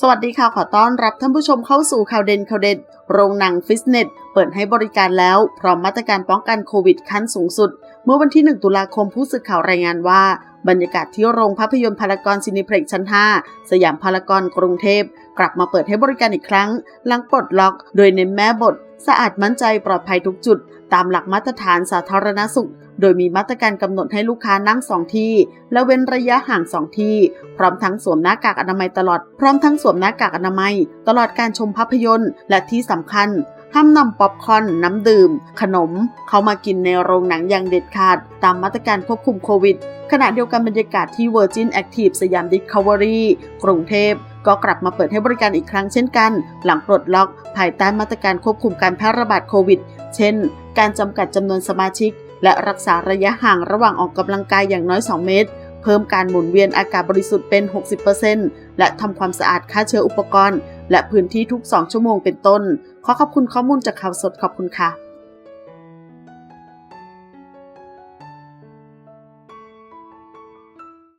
สวัสดีค่ะ ขอต้อนรับท่านผู้ชมเข้าสู่ข่าวเด่นข่าวเด็ด โรงหนังฟิสเนสเปิดให้บริการแล้ว พร้อมมาตรการป้องกันโควิดขั้นสูงสุด เมื่อวันที่ 1 ตุลาคมผู้สื่อข่าวรายงานว่า บรรยากาศที่โรงภาพยนตร์พารากอนซินิเพล็กชั้น 5 สยามพารากอนกรุงเทพ กลับมาเปิดให้บริการอีกครั้ง หลังปลดล็อก โดยเน้นแม่บท สะอาดมั่นใจปลอดภัยทุกจุด ตามหลักมาตรฐานสาธารณสุข โดยมีมาตรการกำหนดให้ลูกค้านั่งสองที่ และเว้นระยะห่างสองที่ พร้อมทั้งสวมหน้ากากอนามัยตลอด พร้อมทั้งสวมหน้ากากอนามัย ตลอดการชมภาพยนตร์ และที่สำคัญ ห้ามนำป๊อปคอร์นน้ำดื่ม ขนม เข้ามากินในโรงหนังอย่างเด็ดขาด ตามมาตรการควบคุมโควิด ขณะเดียวกันบรรยากาศที่ Virgin Active สยาม Discovery กรุงเทพก็กลับมาเปิดให้บริการอีกครั้งเช่นกัน หลังปลดล็อก ภายใต้มาตรการควบคุมการแพร่ระบาดโควิด เช่น การจำกัดจำนวนสมาชิก และรักษาระยะห่างระหว่างออกกำลังกายอย่างน้อย 2 เมตร เพิ่มการหมุนเวียนอากาศบริสุทธิ์เป็น 60%และทำความสะอาดฆ่าเชื้ออุปกรณ์ และพื้นที่ทุก 2 ชั่วโมงเป็นต้น ขอขอบคุณข้อมูลจากข่าวสดขอบคุณค่ะ